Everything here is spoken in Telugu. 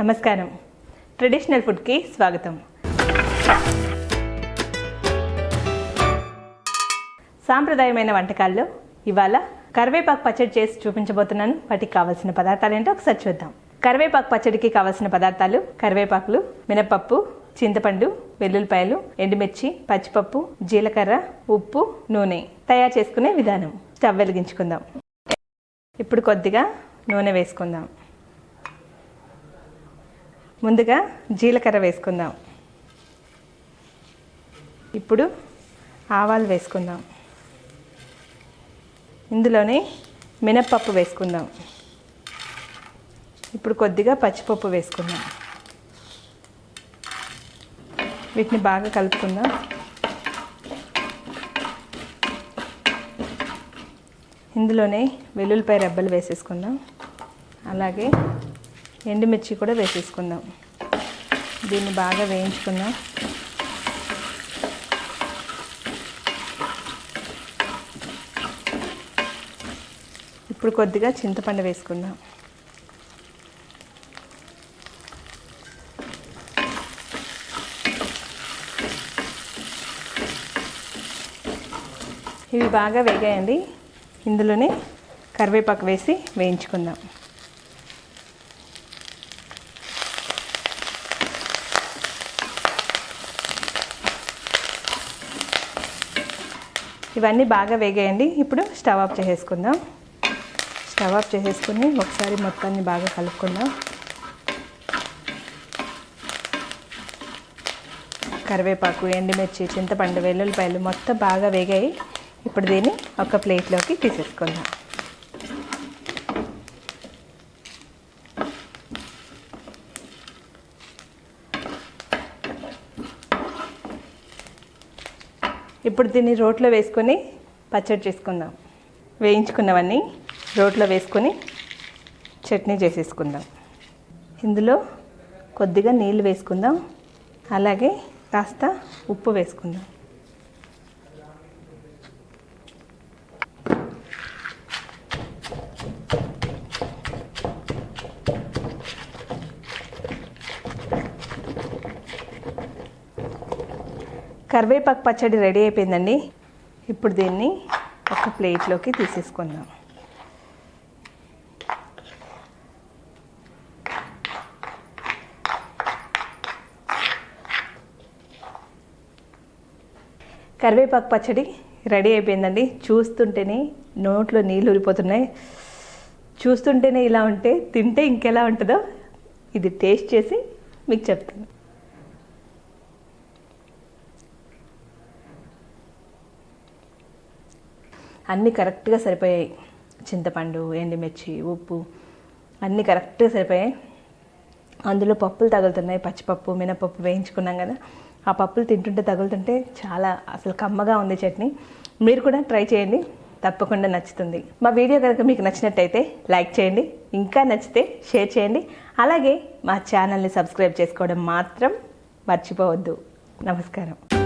నమస్కారం. ట్రెడిషనల్ ఫుడ్కి స్వాగతం. సాంప్రదాయమైన వంటకాల్లో ఇవాళ కరివేపాకు పచ్చడి చేసి చూపించబోతున్నాను. వాటికి కావాల్సిన పదార్థాలు ఏంటో ఒకసారి చూద్దాం. కరివేపాకు పచ్చడికి కావాల్సిన పదార్థాలు కరివేపాకులు మినపప్పు చింతపండు వెల్లుల్లిపాయలు ఎండుమిర్చి పచ్చిపప్పు జీలకర్ర ఉప్పు నూనె తయారు చేసుకునే విధానం. స్టవ్ వెలిగించుకుందాం. ఇప్పుడు కొద్దిగా నూనె వేసుకుందాం. ముందుగా జీలకర్ర వేసుకుందాం. ఇప్పుడు ఆవాలు వేసుకుందాం. ఇందులోనే మినప్పప్పు వేసుకుందాం. ఇప్పుడు కొద్దిగా పచ్చిపప్పు వేసుకుందాం. వీటిని బాగా కలుపుకుందాం. ఇందులోనే వెల్లుల్లిపాయ రెబ్బలు వేసేసుకుందాం. అలాగే ఎండుమిర్చి కూడా వేసేసుకుందాం. దీన్ని బాగా వేయించుకుందాం. ఇప్పుడు కొద్దిగా చింతపండు వేసుకుందాం. ఇవి బాగా వేగాయండి. ఇందులోనే కరివేపాకు వేసి వేయించుకుందాం. ఇవన్నీ బాగా వేగేయండి. ఇప్పుడు స్టవ్ ఆఫ్ చేసేసుకుందాం. స్టవ్ ఆఫ్ చేసేసుకుని ఒకసారి మొత్తాన్ని బాగా కలుపుకుందాం. కరివేపాకు ఎండుమిర్చి చింతపండు వెల్లుల్లిపాయలు మొత్తం బాగా వేగాయి. ఇప్పుడు దీన్ని ఒక ప్లేట్లోకి తీసేసుకుందాం. ఇప్పుడు దీన్ని రోట్లో వేసుకొని పచ్చడి చేసుకుందాం. వేయించుకున్నవన్నీ రోట్లో వేసుకొని చట్నీ చేసేసుకుందాం. ఇందులో కొద్దిగా నీళ్ళు వేసుకుందాం. అలాగే కాస్త ఉప్పు వేసుకుందాం. కరివేపాకు పచ్చడి రెడీ అయిపోయిందండి. ఇప్పుడు దీన్ని ఒక ప్లేట్లోకి తీసేసుకుందాం. కరివేపాకు పచ్చడి రెడీ అయిపోయిందండి. చూస్తుంటేనే నోట్లో నీళ్ళు ఊరిపోతున్నాయి. చూస్తుంటేనే ఇలా ఉంటే తింటే ఇంకెలా ఉంటుందో ఇది టేస్ట్ చేసి మీకు చెప్తాను. అన్నీ కరెక్ట్గా సరిపోయాయి. చింతపండు ఎండుమిర్చి ఉప్పు అన్నీ కరెక్ట్గా సరిపోయాయి. అందులో పప్పులు తగులుతున్నాయి. పచ్చిపప్పు మినపప్పు వేయించుకున్నాం కదా ఆ పప్పులు తింటుంటే తగులుతుంటే చాలా అసలు కమ్మగా ఉంది చట్నీ. మీరు కూడా ట్రై చేయండి. తప్పకుండా నచ్చుతుంది. మా వీడియో కనుక మీకు నచ్చినట్టయితే లైక్ చేయండి. ఇంకా నచ్చితే షేర్ చేయండి. అలాగే మా ఛానల్ని సబ్స్క్రైబ్ చేసుకోవడం మాత్రం మర్చిపోవద్దు. నమస్కారం.